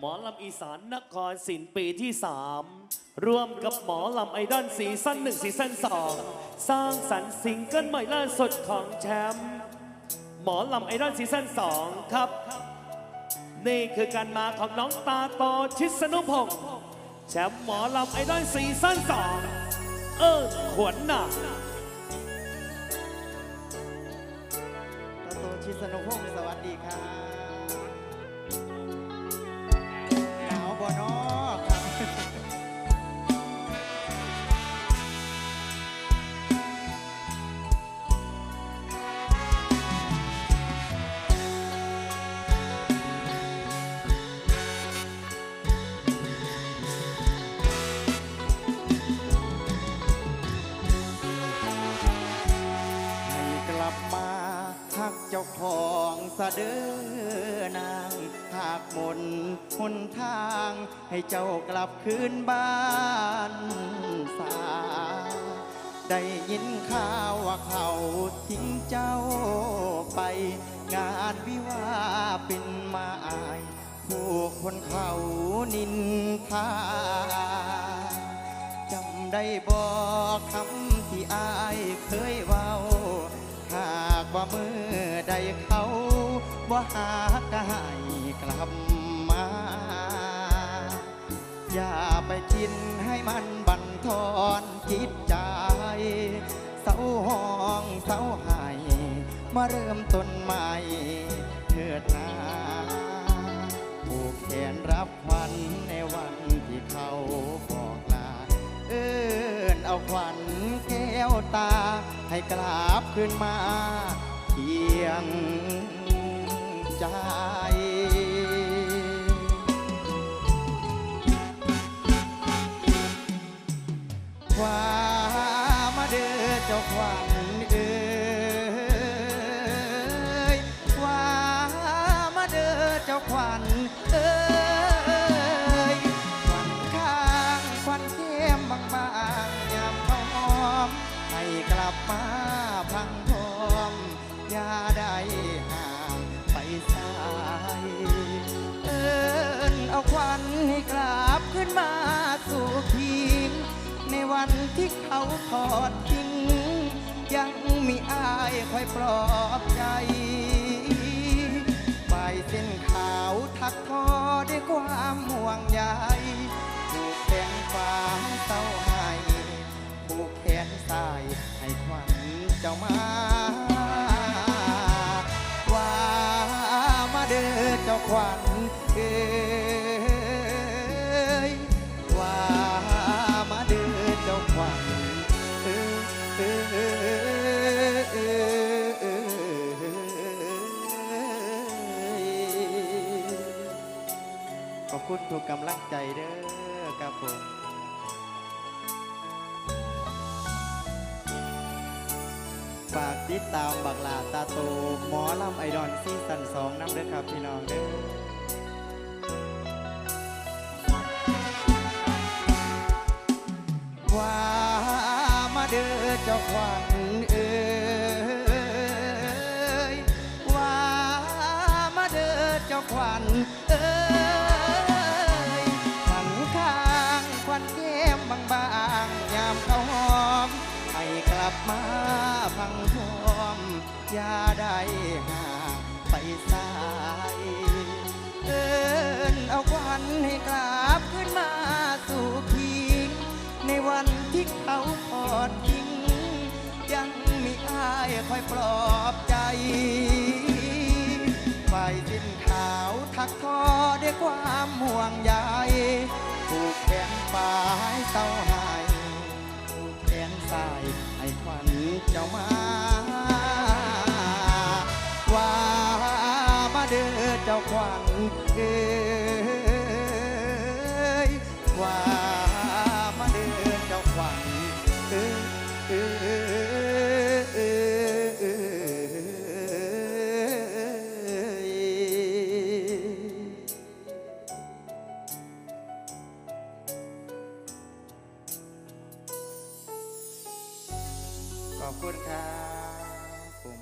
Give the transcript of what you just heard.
หมอลำอีสานนครศิลป์ปีที่ 3 ร่วมกับหมอลำไอดอลซีซั่น1ซีซั่น2 สร้างสรรค์ซิงเกิลใหม่ล่าสุดของแชมป์หมอลำไอดอลซีซั่น2 ครับ นี่คือการมาของน้องตาโตชิสนุพงศ์แชมป์หมอลำไอดอลซีซั่น2 เอิญขวัญหนาตาโตชิสนุพงศ์สวัสดีครับ เจ้าของสะเดือนางหากหมนหนทางให้เจ้ากลับคืนบ้านสา ได้ยินข่าวว่าเขาทิ้งเจ้าไป งานวิวาเป็นมาอาย ผู้คนเขานินทาจำได้บอกคำที่อายเคยเว้า หากว่ามือ เขาว่าหากได้กลับมา อย่าไปกินให้มันบั่นทอนจิตใจ เศร้าห้องเศร้าหายมาเริ่มต้นใหม่เถิดนาผูกแขนรับควันในวันที่เขาบอกลา เอิ้นเอาควันแก้วตาให้กลับขึ้นมา คียงใจว่ามาเด้อเจ้าขวัญเอ้ยว่ามาเด้อเจ้าขวัญเอ้ยขวัญข้างขวัญเข้มบางๆยามพร้อมให้กลับมาพังพ อย่าได้ห่างไปสายเอิ้นเอาควันให้กลับขึ้นมาสู่พิงในวันที่เขาทอดทิ้งยังมีอายคอยปลอบใจ ขวัญเอ๋ยว่ามาเดินเจ้าขวัญเอ๋ยเอ้ยเอ้ยเอ้ยเอ้ยขอบคุณทุกกำลังใจเด้อครับผม ฝากติดตามบักลาตาโตหมอลำไอดอนซีซั่นสองน้ำเด้อครับพี่น้องเด้อว่ามาเด้อเจ้าขวัญเอ้ยว่ามาเด้อเจ้าขวัญเอ้ยขวัญข้างขวัญแก้มบางๆยามเขาหอมให้กลับมา พังพรอมอย่าได้ห่างไปสายเอิ้นเอาควันให้กลับขึ้นมาสู่พิงในวันที่เขาทอดทิ้ง ยังมีอายคอยปลอบใจฝ่ายสิ้นขาวทักทอด้วยความห่วงใยผูกแขนฝ่ายเศร้าหา ให้ขวัญเจ้ามา ว่ามาเด้อเจ้าขวัญเอ้ยว่า puerta.